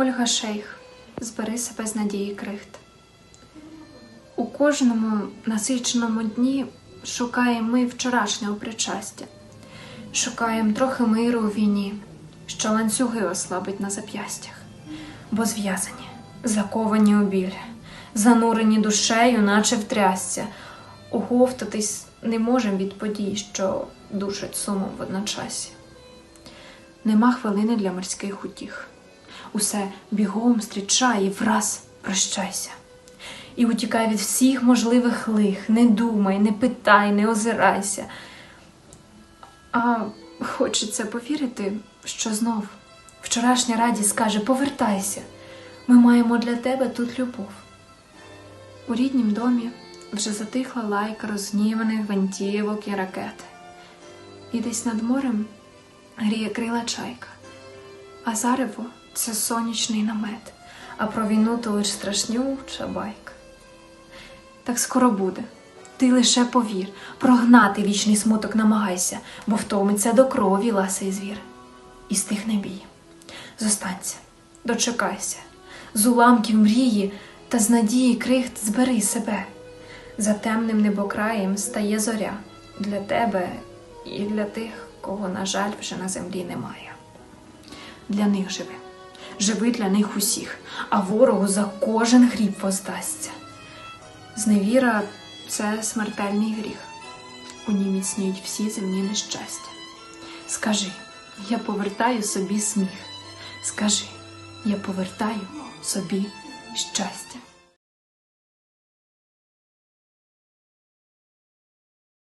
Ольга Шейх, збери себе з надії крихт. У кожному насиченому дні шукаємо ми вчорашнього причастя. Шукаємо трохи миру у війні, що ланцюги ослабить на зап'ястях, бо зв'язані, заковані у біль, занурені душею, наче в трясця, оговтатись не можем від подій, що душать сумом водночасі. Нема хвилини для морських утіх. Усе бігом зустрічай і враз прощайся. І утікай від всіх можливих лих, не думай, не питай, не озирайся. А хочеться повірити, що знов вчорашня радість скаже: повертайся, ми маємо для тебе тут любов. У ріднім домі вже затихла лайка розгніваних гвинтівок і ракет. І десь над морем гріє крила чайка, а зарево це сонячний намет, а про війну то лиш страшнюча байка. Так скоро буде. Ти лише повір, прогнати вічний смуток намагайся, бо втомиться до крові ласий звір. І стихне бій. Зостанься, дочекайся, з уламків мрії та з надії крихт збери себе. За темним небокраєм стає зоря для тебе і для тих, кого, на жаль, вже на землі немає. Для них живи, живи для них усіх, а ворогу за кожен гріб воздасться. Зневіра це смертельний гріх. У ній міцніють всі земні нещастя. Скажи, я повертаю собі сміх. Скажи, я повертаю собі щастя.